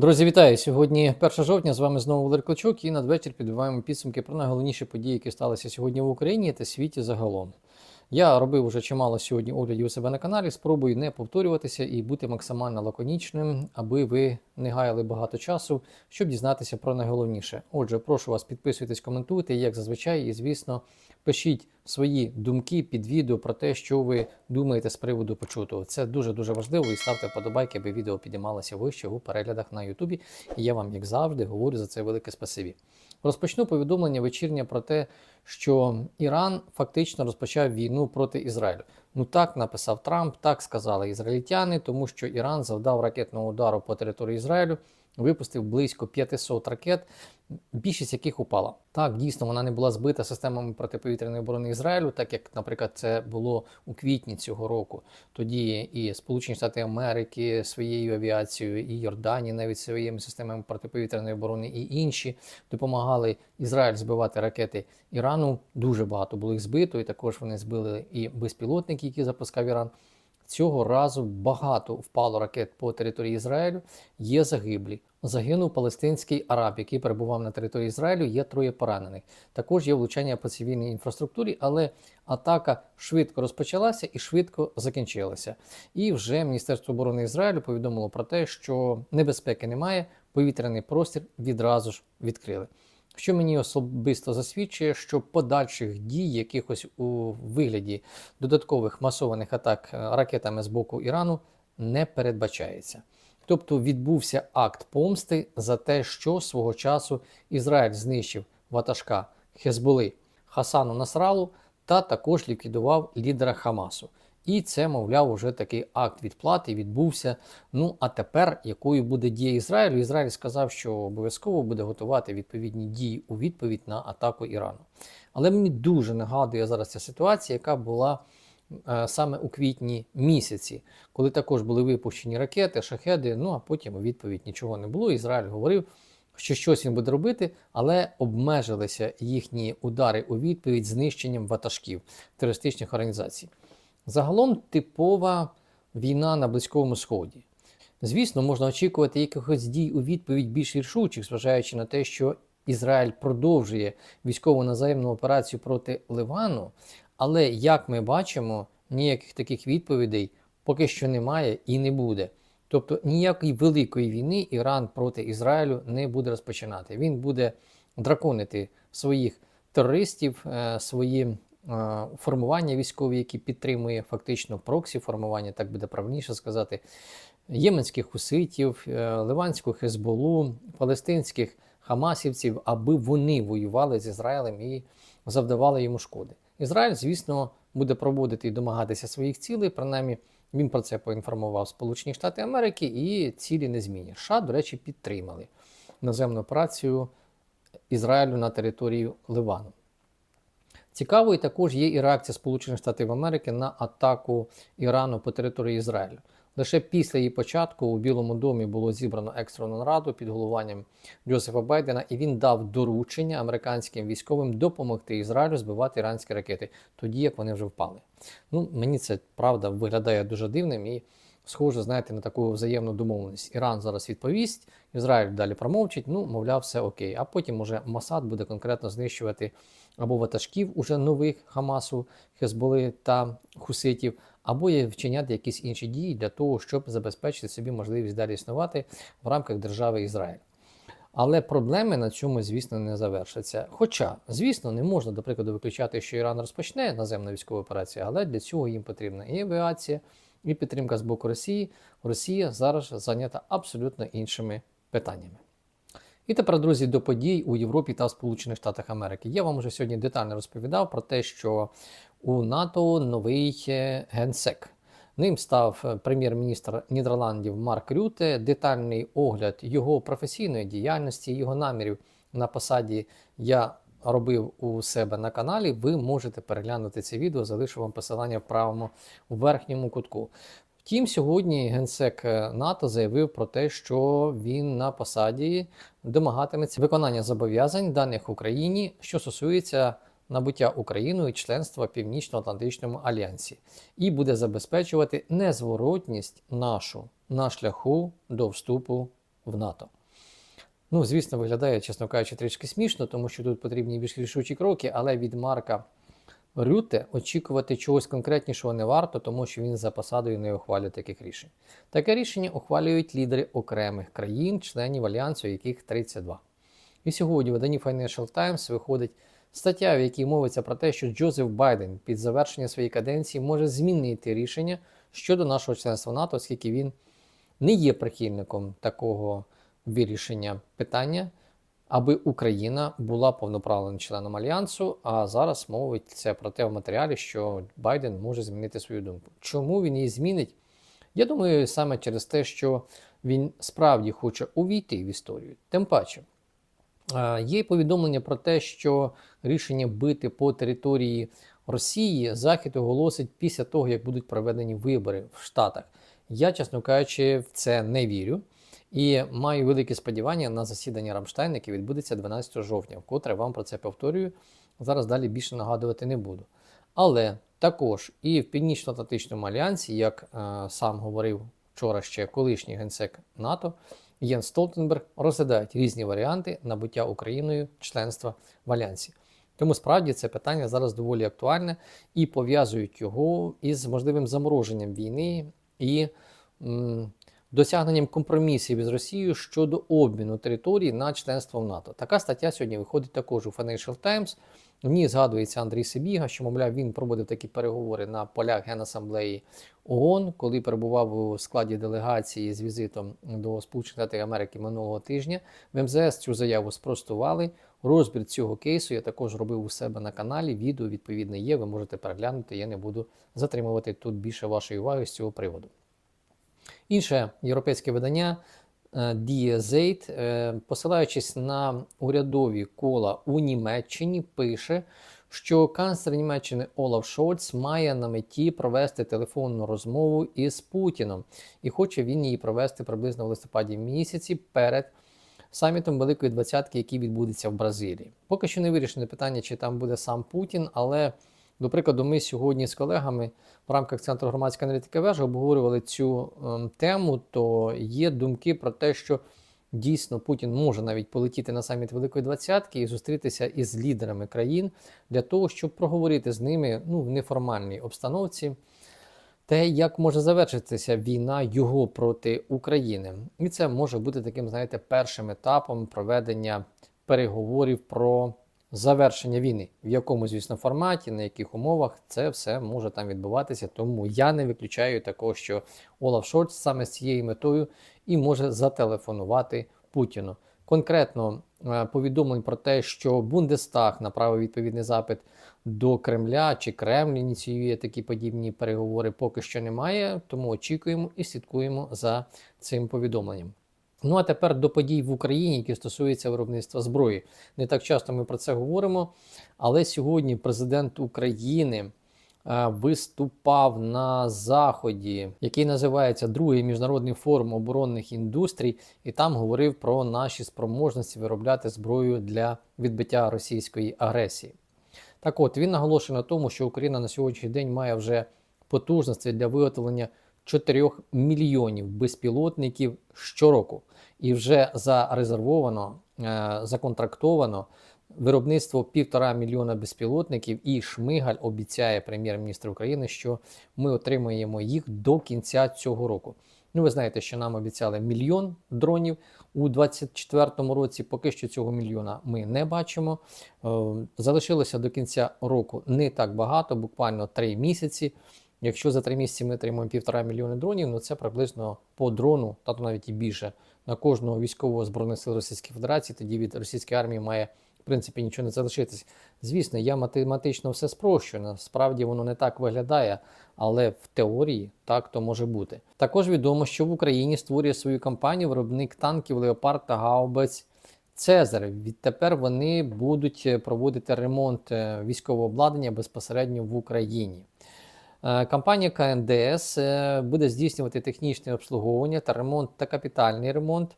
Друзі, вітаю! Сьогодні 1 жовтня. З вами знову Валерій Клочок і надвечір підбиваємо підсумки про найголовніші події, які сталися сьогодні в Україні та світі загалом. Я робив уже чимало сьогодні оглядів у себе на каналі. Спробую не повторюватися і бути максимально лаконічним, аби ви не гаяли багато часу, щоб дізнатися про найголовніше. Отже, прошу вас підписуйтесь, коментуйте, як зазвичай, і звісно, пишіть свої думки під відео про те, що ви думаєте з приводу почутого. Це дуже дуже важливо. І ставте вподобайки, аби відео підіймалося вище у переглядах на Ютубі. І я вам, як завжди, говорю за це велике спасибі. Розпочну повідомлення вечірнє про те, що Іран фактично розпочав війну проти Ізраїлю. Ну так написав Трамп, так сказали ізраїльтяни, тому що Іран завдав ракетного удару по території Ізраїлю, випустив близько 500 ракет, більшість яких упала. Так, дійсно, вона не була збита системами протиповітряної оборони Ізраїлю, так як, наприклад, це було у квітні цього року. Тоді і Сполучені Штати Америки своєю авіацією, і Йорданія навіть своїми системами протиповітряної оборони, і інші допомагали Ізраїль збивати ракети Ірану. Дуже багато було їх збито, і також вони збили і безпілотники, які запускав Іран. Цього разу багато впало ракет по території Ізраїлю, є загиблі. Загинув палестинський араб, який перебував на території Ізраїлю, є троє поранених. Також є влучання по цивільній інфраструктурі, але атака швидко розпочалася і швидко закінчилася. І вже Міністерство оборони Ізраїлю повідомило про те, що небезпеки немає, повітряний простір відразу ж відкрили. Що мені особисто засвідчує, що подальших дій, якихось у вигляді додаткових масованих атак е, ракетами з боку Ірану, не передбачається. Тобто відбувся акт помсти за те, що свого часу Ізраїль знищив ватажка Хезболи Хасану Насралу та також ліквідував лідера Хамасу. І це, мовляв, уже такий акт відплати відбувся. Ну а тепер якою буде дія Ізраїлю? Ізраїль сказав, що обов'язково буде готувати відповідні дії у відповідь на атаку Ірану. Але мені дуже нагадує зараз ця ситуація, яка була е, саме у квітні місяці, коли також були випущені ракети, шахеди. Ну а потім у відповідь нічого не було. Ізраїль говорив. Що щось він буде робити, але обмежилися їхні удари у відповідь знищенням ватажків терористичних організацій. Загалом типова війна на Близькому Сході. Звісно, можна очікувати якихось дій у відповідь більш рішучих, зважаючи на те, що Ізраїль продовжує військову наземну операцію проти Ливану, але як ми бачимо, ніяких таких відповідей поки що немає і не буде. Тобто ніякої великої війни Іран проти Ізраїлю не буде розпочинати. Він буде драконити своїх терористів, е, свої формування військові, які підтримує фактично проксі формування, так буде правильніше сказати, єменських хуситів, е, ливанську хезболу, палестинських хамасівців, аби вони воювали з Ізраїлем і завдавали йому шкоди. Ізраїль, звісно, буде проводити і домагатися своїх цілей, принаймні. Він про це поінформував Сполучені Штати Америки і цілі не змінять. США, до речі, підтримали наземну операцію Ізраїлю на території Ливану. Цікавою також є і реакція Сполучених Штатів Америки на атаку Ірану по території Ізраїлю. Лише після її початку у Білому домі було зібрано екстрену нараду під головуванням Джозефа Байдена, і він дав доручення американським військовим допомогти Ізраїлю збивати іранські ракети, тоді як вони вже впали. Ну, Мені це правда виглядає дуже дивним і схоже, знаєте, на таку взаємну домовленість. Іран зараз відповість, Ізраїль далі промовчить, ну, мовляв, все окей. А потім уже Масад буде конкретно знищувати або ватажків уже нових Хамасу, Хезболи та Хуситів, або вчиняти якісь інші дії для того, щоб забезпечити собі можливість далі існувати в рамках держави Ізраїль. Але проблеми на цьому, звісно, не завершаться. Хоча, звісно, не можна, до прикладу, виключати, що Іран розпочне наземну військову операцію, але для цього їм потрібна і авіація, і підтримка з боку Росії. Росія зараз зайнята абсолютно іншими питаннями. І тепер, друзі, до подій у Європі та Сполучених Штатах Америки. Я вам вже сьогодні детально розповідав про те, що у НАТО новий е, генсек. Ним став е, прем'єр-міністр Нідерландів Марк Рюте. Детальний огляд його професійної діяльності, його намірів на посаді я робив у себе на каналі. Ви можете переглянути це відео, залишу вам посилання в правому верхньому кутку. Втім, сьогодні генсек е, НАТО заявив про те, що він на посаді домагатиметься виконання зобов'язань даних Україні, що стосується набуття Україною членства в Північно-Атлантичному альянсі, і буде забезпечувати незворотність нашу на шляху до вступу в НАТО. Ну, звісно, виглядає, чесно кажучи, трішки смішно, тому що тут потрібні більш рішучі кроки, але від Марка Рюте очікувати чогось конкретнішого не варто, тому що він за посадою не ухвалює таких рішень. Таке рішення ухвалюють лідери окремих країн, членів альянсу, яких 32. І сьогодні в виданні Financial Times виходить стаття, в якій мовиться про те, що Джозеф Байден під завершення своєї каденції може змінити рішення щодо нашого членства НАТО, оскільки він не є прихильником такого вирішення питання, аби Україна була повноправним членом альянсу. А зараз мовиться про те в матеріалі, що Байден може змінити свою думку. Чому він її змінить? Я думаю, саме через те, що він справді хоче увійти в історію. Тим паче. Є повідомлення про те, що рішення бити по території Росії Захід оголосить після того, як будуть проведені вибори в Штатах. Я, чесно кажучи, в це не вірю. І маю велике сподівання на засідання Рамштайн, яке відбудеться 12 жовтня, вкотре вам про це повторюю. Зараз далі більше нагадувати не буду. Але також і в Північно-Атлантичному альянсі, як е, сам говорив вчора ще колишній генсек НАТО, Єн Столтенберг розглядають різні варіанти набуття Україною членства в альянсі. Тому справді це питання зараз доволі актуальне і пов'язують його із можливим замороженням війни і м, досягненням компромісів із Росією щодо обміну територій на членство в НАТО. Така стаття сьогодні виходить також у Financial Times. В ній згадується Андрій Сибіга, що, мовляв, він проводив такі переговори на полях Генасамблеї ООН, коли перебував у складі делегації з візитом до Сполучених Штатів Америки минулого тижня. В МЗС цю заяву спростували. Розбір цього кейсу я також робив у себе на каналі. Відео відповідне є. Ви можете переглянути. Я не буду затримувати тут більше вашої уваги з цього приводу. Інше європейське видання е, Die Zeit, е, посилаючись на урядові кола у Німеччині, пише, що канцлер Німеччини Олаф Шольц має на меті провести телефонну розмову із Путіном, і хоче він її провести приблизно в листопаді місяці перед самітом Великої Двадцятки, який відбудеться в Бразилії. Поки що не вирішене питання, чи там буде сам Путін, але до прикладу, ми сьогодні з колегами в рамках Центру громадської аналітики вежа обговорювали цю ем, тему. То є думки про те, що дійсно Путін може навіть полетіти на саміт Великої Двадцятки і зустрітися із лідерами країн для того, щоб проговорити з ними ну, в неформальній обстановці. Те, як може завершитися війна його проти України, і це може бути таким, знаєте, першим етапом проведення переговорів про завершення війни, в якому, звісно, форматі, на яких умовах це все може там відбуватися. Тому я не виключаю такого, що Олаф Шольц саме з цією метою і може зателефонувати Путіну. Конкретно е, повідомлень про те, що Бундестаг направив відповідний запит до Кремля чи Кремль ініціює такі подібні переговори, поки що немає. Тому очікуємо і слідкуємо за цим повідомленням. Ну а тепер до подій в Україні, які стосуються виробництва зброї. Не так часто ми про це говоримо, але сьогодні президент України е, виступав на заході, який називається Другий міжнародний форум оборонних індустрій, і там говорив про наші спроможності виробляти зброю для відбиття російської агресії. Так от він наголошує на тому, що Україна на сьогоднішній день має вже потужності для виготовлення 4 мільйонів безпілотників щороку. І вже зарезервовано, е, законтрактовано виробництво півтора мільйона безпілотників. І Шмигаль обіцяє прем'єр-міністр України, що ми отримаємо їх до кінця цього року. Ну, ви знаєте, що нам обіцяли мільйон дронів у 2024 році. Поки що цього мільйона ми не бачимо. Е, залишилося до кінця року не так багато, буквально три місяці. Якщо за три місяці ми отримаємо півтора мільйони дронів, ну це приблизно по дрону, та то навіть і більше на кожного військового збройних сил Російської Федерації, тоді від російської армії має в принципі нічого не залишитись. Звісно, я математично все спрощую. Насправді воно не так виглядає, але в теорії так то може бути. Також відомо, що в Україні створює свою компанію виробник танків Леопард та Гаубець. Цезар. Відтепер вони будуть проводити ремонт е, військового обладнання безпосередньо в Україні. Е, компанія КНДС е, буде здійснювати технічне обслуговування та ремонт та капітальний ремонт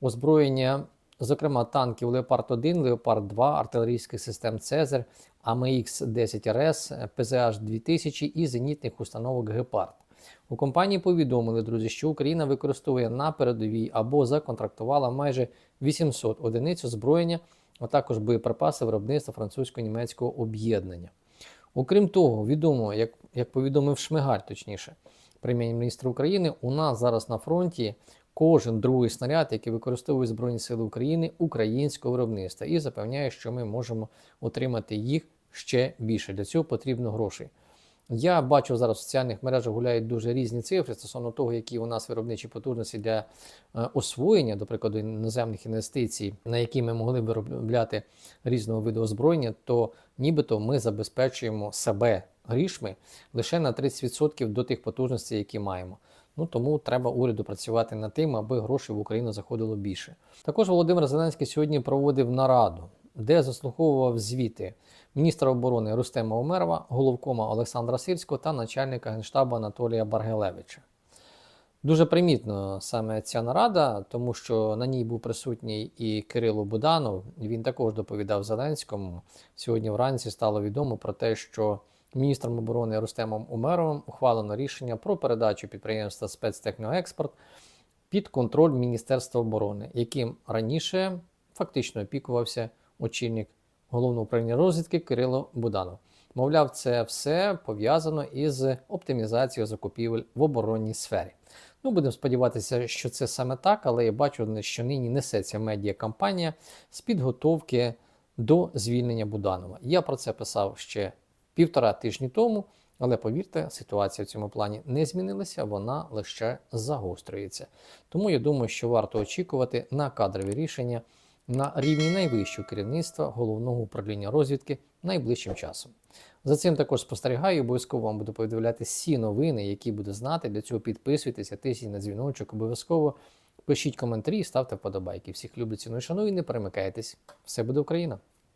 озброєння, зокрема танків Леопард 1, Леопард 2, артилерійських систем Цезар, АМХ 10 РС, ПЗH 2000 і зенітних установок Гепард. У компанії повідомили, друзі, що Україна використовує на передовій або законтрактувала майже 800 одиниць озброєння, а також боєприпаси виробництва французько-німецького об'єднання. Окрім того, відомо, як, як повідомив Шмигаль, точніше, прем'єр-міністр України, у нас зараз на фронті кожен другий снаряд, який використовує Збройні Сили України, українського виробництва, і запевняє, що ми можемо отримати їх ще більше. Для цього потрібно грошей. Я бачу зараз в соціальних мережах гуляють дуже різні цифри стосовно того, які у нас виробничі потужності для е, освоєння, до прикладу, іноземних інвестицій, на які ми могли б виробляти різного виду озброєння, то нібито ми забезпечуємо себе грішми лише на 30% до тих потужностей, які маємо. Ну тому треба уряду працювати над тим, аби грошей в Україну заходило більше. Також Володимир Зеленський сьогодні проводив нараду, де заслуховував звіти міністра оборони Рустема Умерова, головкома Олександра Сирського та начальника генштабу Анатолія Баргелевича. Дуже примітно саме ця нарада, тому що на ній був присутній і Кирило Буданов. Він також доповідав Зеленському. Сьогодні вранці стало відомо про те, що міністром оборони Рустемом Умеровим ухвалено рішення про передачу підприємства спецтехноекспорт під контроль Міністерства оборони, яким раніше фактично опікувався очільник головного управління розвідки Кирило Буданов. Мовляв, це все пов'язано із оптимізацією закупівель в оборонній сфері. Ну, будемо сподіватися, що це саме так, але я бачу, що нині несеться медіакампанія з підготовки до звільнення Буданова. Я про це писав ще півтора тижні тому, але повірте, ситуація в цьому плані не змінилася, вона лише загострюється. Тому я думаю, що варто очікувати на кадрові рішення на рівні найвищого керівництва головного управління розвідки найближчим часом. За цим також спостерігаю, і обов'язково вам буду повідомляти всі новини, які буду знати. Для цього підписуйтеся, тисніть на дзвіночок, обов'язково пишіть коментарі, ставте вподобайки. Всіх люблю, ціную, шаную і не перемикайтесь. Все буде Україна!